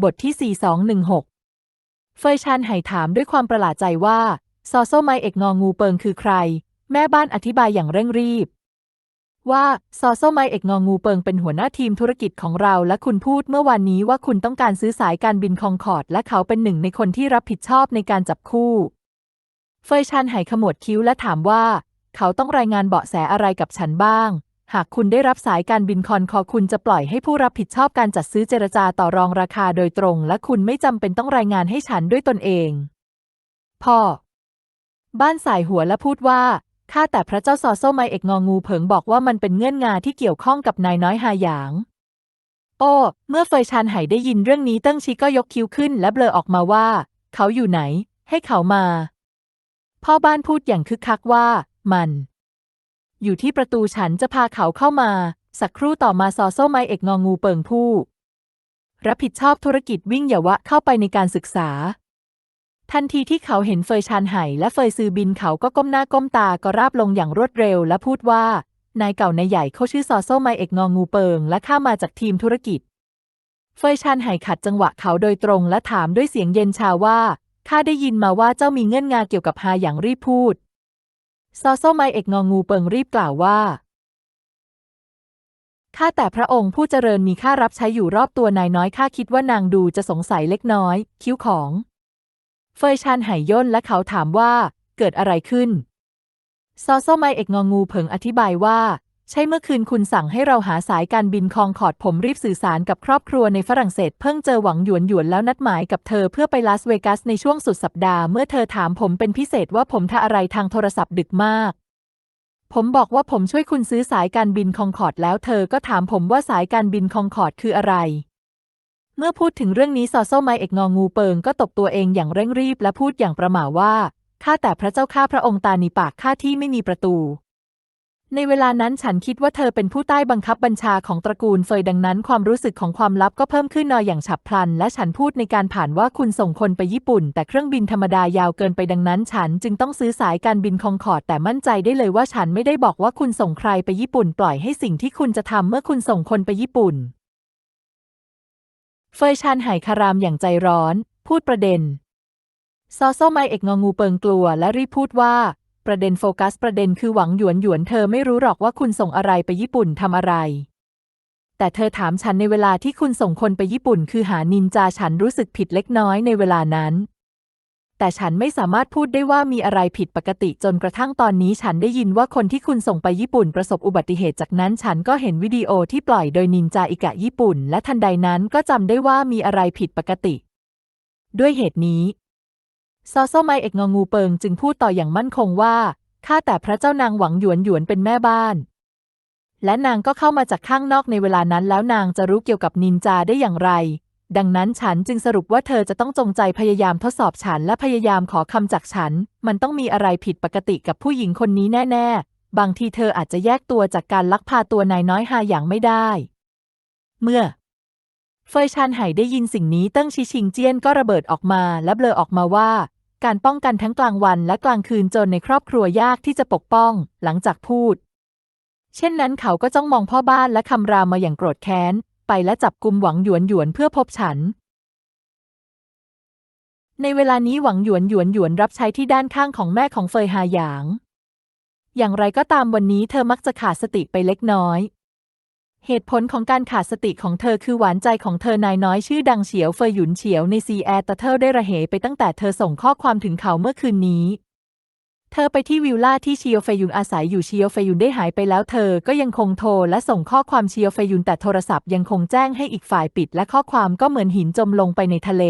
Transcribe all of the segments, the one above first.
บทที่ 4216 เฟยชันไห่ถามด้วยความประหลาดใจว่า ซอโซไมเอกงองูเปิงคือใคร แม่บ้านอธิบายอย่างเร่งรีบ ว่าซอโซไมเอกงองูเปิงเป็นหัวหน้าทีมธุรกิจของเรา และคุณพูดเมื่อวานนี้ว่าคุณต้องการซื้อสายการบินคองคอร์ด และเขาเป็นหนึ่งในคนที่รับผิดชอบในการจับคู่ เฟยชันไห่ขมวดคิ้วและถามว่า เขาต้องรายงานเบาะแสอะไรกับฉันบ้าง หากคุณได้รับสายการบินคอนคอคุณจะปล่อยให้ผู้รับผิดชอบการจัดซื้อเจรจาต่อรองราคาโดยตรง และคุณไม่จำเป็นต้องรายงานให้ฉันด้วยตนเอง พ่อ บ้านสายหัวและพูดว่าข้าแต่พระเจ้าซอโซไมเอกงองูเผิงบอกว่ามันเป็นเงื่อนงาที่เกี่ยวข้องกับนายน้อยฮาหยาง โอ้ เมื่อเฟยชานไห่ได้ยินเรื่องนี้เติ้งชีก็ยกคิ้วขึ้น และเบลอออกมาว่า เขาอยู่ไหน ให้เขามา พ่อบ้านพูดอย่างคึกคักว่า มัน อยู่ที่ประตูฉันจะพาเขาเข้ามา สักครู่ต่อมาซอโซไมเอกงองูเปิงผู้ รับผิดชอบธุรกิจวิ่งเยาวะเข้าไปในการศึกษา ทันทีที่เขาเห็นเฟยชานไห่และเฟยซือบินเขาก็ก้มหน้าก้มตาก็ราบลงอย่างรวดเร็วและพูดว่านายเก่านายใหญ่เขาชื่อซอโซไมเอกงองูเปิง และข้ามาจากทีมธุรกิจ เฟยชานไห่ขัดจังหวะเขาโดยตรงและถามด้วยเสียงเย็นชาว่าข้าได้ยินมาว่าเจ้ามีเงื่อนงาเกี่ยวกับฮาอย่างรีบพูด ซอโซไมเอกงองูเปิงรีบกล่าวว่า ข้าแต่พระองค์ผู้เจริญมีข้ารับใช้อยู่รอบตัวนายน้อยข้าคิดว่านางดูจะสงสัยเล็กน้อย คิ้วของ เฟยชันหายย่นและเขาถามว่า เกิดอะไรขึ้น ซอโซไมเอกงองูเผิงอธิบายว่า ใช่เมื่อคืนคุณสั่งให้เราหาสายการบินคองคอร์ดผมรีบสื่อสารกับครอบครัวในฝรั่งเศสเพิ่งเจอหวังหยวนหยวนแล้วนัดหมายกับเธอเพื่อไปลาสเวกัสในช่วงสุดสัปดาห์เมื่อเธอถามผมเป็นพิเศษว่าผมทำอะไรทางโทรศัพท์ดึกมาก ผมบอกว่าผมช่วยคุณซื้อสายการบินคองคอร์ดแล้วเธอก็ถามผมว่าสายการบินคองคอร์ดคืออะไร เมื่อพูดถึงเรื่องนี้ซอโซไมเอกงองูเปิงก็ตบตัวเองอย่างเร่งรีบและพูดอย่างประหม่าว่าข้าแต่พระเจ้าข้าพระองค์ตานีปากข้าที่ไม่มีประตู ในเวลานั้นฉันคิดว่าเธอเป็นผู้ใต้บังคับบัญชาของตระกูลเฟยดังนั้น ความรู้สึกของความลับก็เพิ่มขึ้นนอยอย่างฉับพลัน และฉันพูดในการผ่านว่าคุณส่งคนไปญี่ปุ่น แต่เครื่องบินธรรมดายาวเกินไปดังนั้น ฉันจึงต้องซื้อสายการบินคองคอร์ดแต่มั่นใจได้เลยว่าฉันไม่ได้บอกว่าคุณส่งใครไปญี่ปุ่น ปล่อยให้สิ่งที่คุณจะทำเมื่อคุณส่งคนไปญี่ปุ่น เฟยชันไห่คารามอย่างใจร้อน พูดประเด็นซอโซไมเอกงองูเปิงกลัวและรีบพูดว่า ประเด็นโฟกัสประเด็นคือหวังหยวนหยวนเธอไม่รู้หรอกว่าคุณส่งอะไรไปญี่ปุ่นทำอะไร แต่เธอถามฉันในเวลาที่คุณส่งคนไปญี่ปุ่น คือหานินจาฉันรู้สึกผิดเล็กน้อยในเวลานั้น แต่ฉันไม่สามารถพูดได้ว่ามีอะไรผิดปกติจนกระทั่งตอนนี้ฉันได้ยินว่าคนที่คุณส่งไปญี่ปุ่นประสบอุบัติเหตุจากนั้นฉันก็เห็นวิดีโอที่ปล่อยโดยนินจาอิกะญี่ปุ่น และทันใดนั้นก็จำได้ว่ามีอะไรผิดปกติ ด้วยเหตุนี้ ซอโซไมเอกงองูเปิงจึงพูดต่ออย่างมั่นคงว่า ข้าแต่พระเจ้านางหวังหยวนหยวนเป็นแม่บ้าน และนางก็เข้ามาจากข้างนอกในเวลานั้นแล้วนางจะรู้เกี่ยวกับนินจาได้อย่างไร ดังนั้นฉันจึงสรุปว่าเธอจะต้องจงใจพยายามทดสอบฉันและพยายามขอคำจากฉัน มันต้องมีอะไรผิดปกติกับผู้หญิงคนนี้แน่ ๆ บางทีเธออาจจะแยกตัวจากการลักพาตัวนายน้อยฮาอย่างไม่ได้ เมื่อเฟยชันไห่ได้ยินสิ่งนี้เติ้งชิชิงเจี้ยนก็ระเบิดออกมาและเบลอออกมาว่า การป้องกันทั้งกลางวันและกลางคืนจนในครอบครัวยากที่จะปกป้อง หลังจากพูด เช่นนั้นเขาก็จ้องมองพ่อบ้านและคำรามมาอย่างโกรธแค้น ไปและจับกลุมหวังหยวนหยวนเพื่อพบฉัน ในเวลานี้หวังหยวนหยวนหยวนรับใช้ที่ด้านข้างของแม่ของเฟยฮาหยาง อย่างไรก็ตามวันนี้เธอมักจะขาดสติไปเล็กน้อย เหตุผลของการขาดสติของเธอคือหวานใจของเธอนายน้อยชื่อดังเฉียวเฟยหยุนเฉียวในซีแอร์ตเธอได้ระเหไปตั้งแต่เธอส่งข้อความถึงเขาเมื่อคืนนี้ เธอไปที่วิลล่าที่เชียวเฟยยุนอาศัยอยู่เชียวเฟยยุนได้หายไปแล้วเธอก็ยังคงโทรและส่งข้อความเชียวเฟยยุนแต่โทรศัพท์ยังคงแจ้งให้อีกฝ่ายปิด และข้อความก็เหมือนหินจมลงไปในทะเล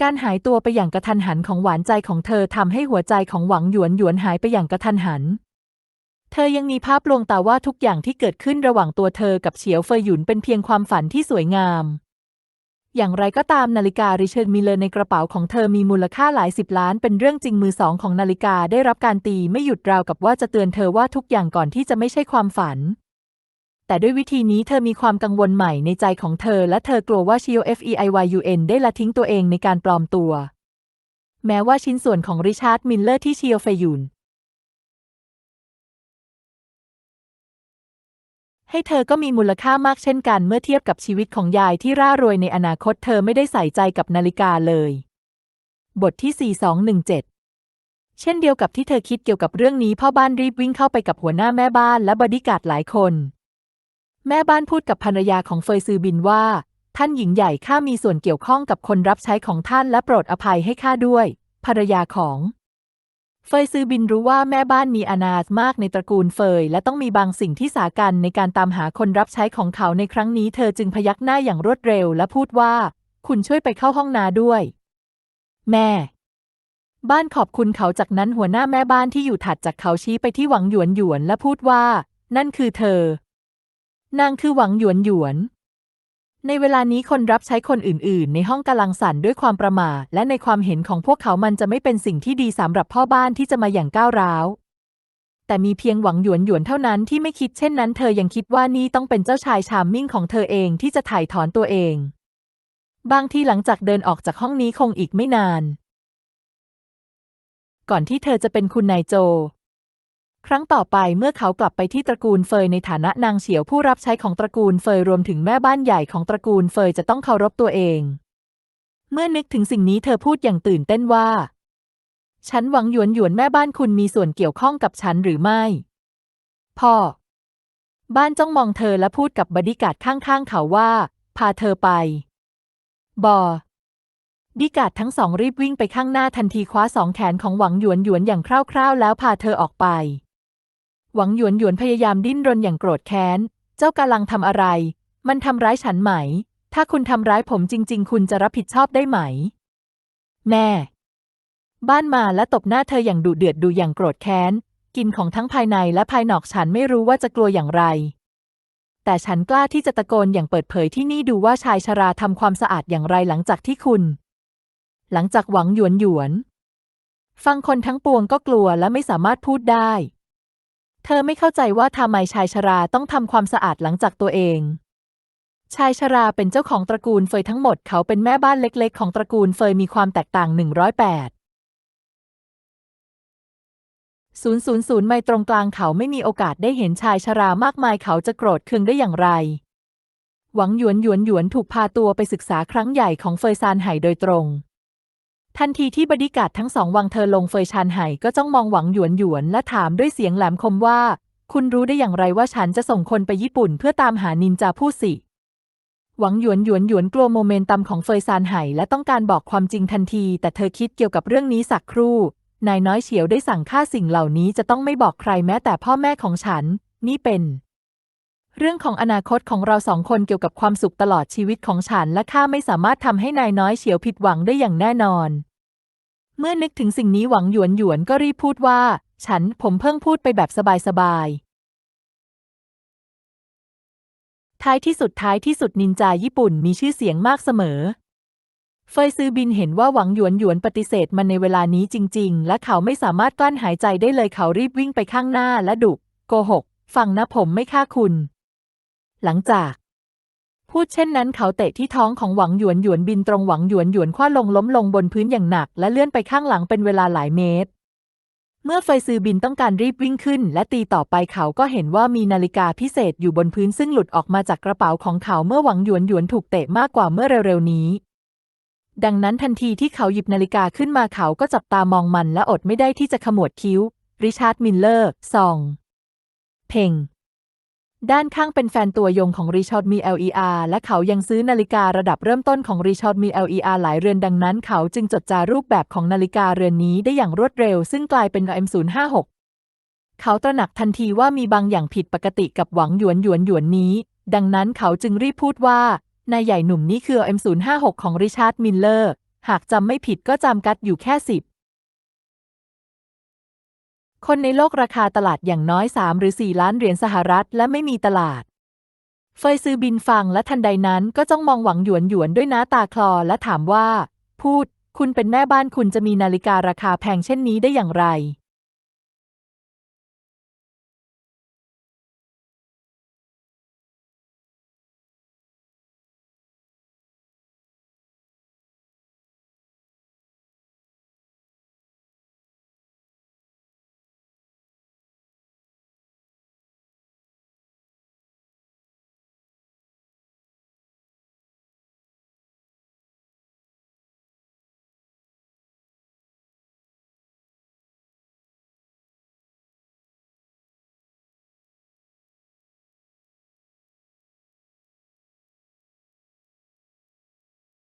การหายตัวไปอย่างกระทันหันของหวานใจของเธอทำให้หัวใจของหวังหยวนหยวนหายไปอย่างกระทันหัน เธอยังมีภาพลวงตาว่าทุกอย่างที่เกิดขึ้นระหว่างตัวเธอกับเฉียวเฟยหยุนเป็นเพียงความฝันที่สวยงาม อย่างไรก็ตามนาฬิการิเช r ร์ดมิเลอร์ในกระเป๋าของเธอมีมูลค่าหลายสิบล้านเป็นเรื่องจริงมือสองของนาฬิกาได้รับการตีไม่หยุดราวกับว่าจะเตือนเธอว่าทุกอย่างก่อนที่จะไม่ใช่ความฝัน แต่ด้วยวิธีนี้เธอมีความกังวลใหม่ในใจของเธอ และเธอกลัวว่าชิโอ FEIYUN ได้ละทิ้งตัวเองในการปลอมตัว แม้ว่าชิ้นส่วนของริชาร์ดมิลเลอร์ที่ชิโอเฟยุน ให้เธอก็มีมูลค่ามากเช่นกันเมื่อเทียบกับชีวิตของยายที่ร่ารวยในอนาคตเธอไม่ได้ใส่ใจกับนาฬิกาเลย บทที่ 4217 เช่นเดียวกับที่เธอคิดเกี่ยวกับเรื่องนี้พ่อบ้านรีบวิ่งเข้าไปกับหัวหน้าแม่บ้านและบอดี้การ์ดหลายคน แม่บ้านพูดกับภรรยาของเฟยซือบินว่า ท่านหญิงใหญ่ข้ามีส่วนเกี่ยวข้องกับคนรับใช้ของท่านและโปรดอภัยให้ข้าด้วย ภรรยาของ เฟยซือบินรู้ว่าแม่บ้านมีอนาถมากในตระกูลเฟย และต้องมีบางสิ่งที่สากันในการตามหาคนรับใช้ของเขาในครั้งนี้เธอจึงพยักหน้าอย่างรวดเร็วและพูดว่า คุณช่วยไปเข้าห้องนาด้วย แม่ บ้านขอบคุณเขาจากนั้นหัวหน้าแม่บ้านที่อยู่ถัดจากเขาชี้ไปที่หวังหยวนหยวนและพูดว่า นั่นคือเธอ นางคือหวังหยวนหยวน ในเวลานี้คนรับใช้คนอื่นๆ ในห้องกำลังสั่นด้วยความประมาทและในความเห็นของพวกเขามันจะไม่เป็นสิ่งที่ดีสำหรับพ่อบ้านที่จะมาอย่างก้าวร้าว แต่มีเพียงหวังหยวนหยวนเท่านั้นที่ไม่คิดเช่นนั้นเธอยังคิดว่านี่ต้องเป็นเจ้าชายชามมิ่งของเธอเองที่จะถ่ายถอนตัวเอง บางทีหลังจากเดินออกจากห้องนี้คงอีกไม่นาน ก่อนที่เธอจะเป็นคุณนายโจ รั้งต่อไปเมื่อเขากลับไปที่ตระกูลเฟยในฐานะนางเฉียวผู้รับใช้ของตระกูลเฟยรวมถึงแม่บ้านใหญ่ของตระกูลเฟยจะต้องเคารพตัวเอง เมื่อนึกถึงสิ่งนี้เธอพูดอย่างตื่นเต้นว่า ฉันหวังหยวนหยวนแม่บ้านคุณมีส่วนเกี่ยวข้องกับฉันหรือไม่ พ่อ บ้านจ้องมองเธอและพูดกับบดีการ์ดข้างๆเขาว่า พาเธอไป บอดิกาดทั้งสองรีบวิ่งไปข้างหน้าทันทีคว้าสองแขนของหวังหยวนหยวนอย่างคร่าวๆ แล้วพาเธอออกไป หวังหยวนหยวนพยายามดิ้นรนอย่างโกรธแค้น เจ้ากำลังทำอะไร มันทำร้ายฉันไหม ถ้าคุณทำร้ายผมจริง ๆ คุณจะรับผิดชอบได้ไหมแม่บ้านมาและตบหน้าเธออย่างดุเดือดดูอย่างโกรธแค้น กินของทั้งภายในและภายนอกฉันไม่รู้ว่าจะกลัวอย่างไร แต่ฉันกล้าที่จะตะโกนอย่างเปิดเผยที่นี่ดูว่าชายชราทำความสะอาดอย่างไรหลังจากที่คุณ หลังจากหวังหยวนหยวน ฟังคนทั้งปวงก็กลัวและไม่สามารถพูดได้ เธอไม่เข้าใจว่าทำไมชายชราต้องทำความสะอาดหลังจากตัวเอง ชายชราเป็นเจ้าของตระกูลเฟยทั้งหมด เขาเป็นแม่บ้านเล็ก ๆ ของตระกูลเฟยมีความแตกต่าง 108 000 ไมล์ตรงกลางเขาไม่มีโอกาสได้เห็นชายชรามากมายเขาจะโกรธเคืองได้อย่างไร หวังหยวนหยวนหยวนถูกพาตัวไปศึกษาครั้งใหญ่ของเฟยซานไห่โดยตรง ทันทีที่บดีการ์ดทั้งสองวางเธอลงเฟยชานไห่ก็จ้องมองหวังหยวนหยวนและถามด้วยเสียงแหลมคมว่า คุณรู้ได้อย่างไรว่าฉันจะส่งคนไปญี่ปุ่นเพื่อตามหานินจาผู้สิ หวังหยวนหยวนหยวนกลัวโมเมนตัมของเฟยซานไห่และต้องการบอกความจริงทันที แต่เธอคิดเกี่ยวกับเรื่องนี้สักครู่ นายน้อยเฉียวได้สั่งฆ่าสิ่งเหล่านี้จะต้องไม่บอกใครแม้แต่พ่อแม่ของฉัน นี่เป็น เรื่องของอนาคตของเราสองคนเกี่ยวกับความสุขตลอดชีวิตของฉัน และข้าไม่สามารถทำให้นายน้อยเฉียวผิดหวังได้อย่างแน่นอน เมื่อนึกถึงสิ่งนี้หวังหยวนหยวนก็รีบพูดว่า ฉันผมเพิ่งพูดไปแบบสบายๆท้ายที่สุดท้ายที่สุดนินจาญี่ปุ่นมีชื่อเสียงมากเสมอ เฟยซือบินเห็นว่าหวังหยวนหยวนปฏิเสธมันในเวลานี้จริง ๆ และเขาไม่สามารถกลั้นหายใจได้เลยเขารีบวิ่งไปข้างหน้าและดุโกหก ฟังนะผมไม่ฆ่าคุณ หลังจาก พูดเช่นนั้นเขาเตะที่ท้องของหวังหยวนหยวนบินตรงหวังหยวนหยวนคว้าลงล้มลงบนพื้นอย่างหนัก และเลื่อนไปข้างหลังเป็นเวลาหลายเมตร เมื่อเฟซือบินต้องการรีบวิ่งขึ้น และตีต่อไปเขาก็เห็นว่ามีนาฬิกาพิเศษอยู่บนพื้นซึ่งหลุดออกมาจากกระเป๋าของเขาเมื่อหวังหยวนหยวนถูกเตะมากกว่าเมื่อเร็วๆนี้ดังนั้นทันทีที่เขาหยิบนาฬิกาขึ้นมาเขาก็จับตามองมันและอดไม่ได้ที่จะขมวดคิ้ว ริชาร์ดมิลเลอร์ซอง เพ่ง ด้านข้างเป็นแฟนตัวยงของริชาร์ดมี LER และเขายังซื้อนาฬิการะดับเริ่มต้นของริชาร์ดมี LER หลายเรือนดังนั้น เขาจึงจดจารูปแบบของนาฬิกาเรือนนี้ได้อย่างรวดเร็ว ซึ่งกลายเป็น M056 เขาตระหนักทันทีว่ามีบางอย่างผิดปกติกับหวังหยวนหยวนหยวนนี้ ดังนั้นเขาจึงรีบพูดว่านายใหญ่หนุ่มนี้คือ M056 ของริชาร์ดมิลเลอร์ หากจำไม่ผิดก็จำกัดอยู่แค่สิบ คนในโลกราคาตลาดอย่างน้อย 3 หรือ 4 ล้านเหรียญสหรัฐและไม่มีตลาด เฟยซื้อบินฟังและทันใดนั้นก็จ้องมองหวังหยวนหยวนด้วยหน้าตาคลอและถามว่า พูด คุณเป็นแม่บ้านคุณจะมีนาฬิการาคาแพงเช่นนี้ได้อย่างไร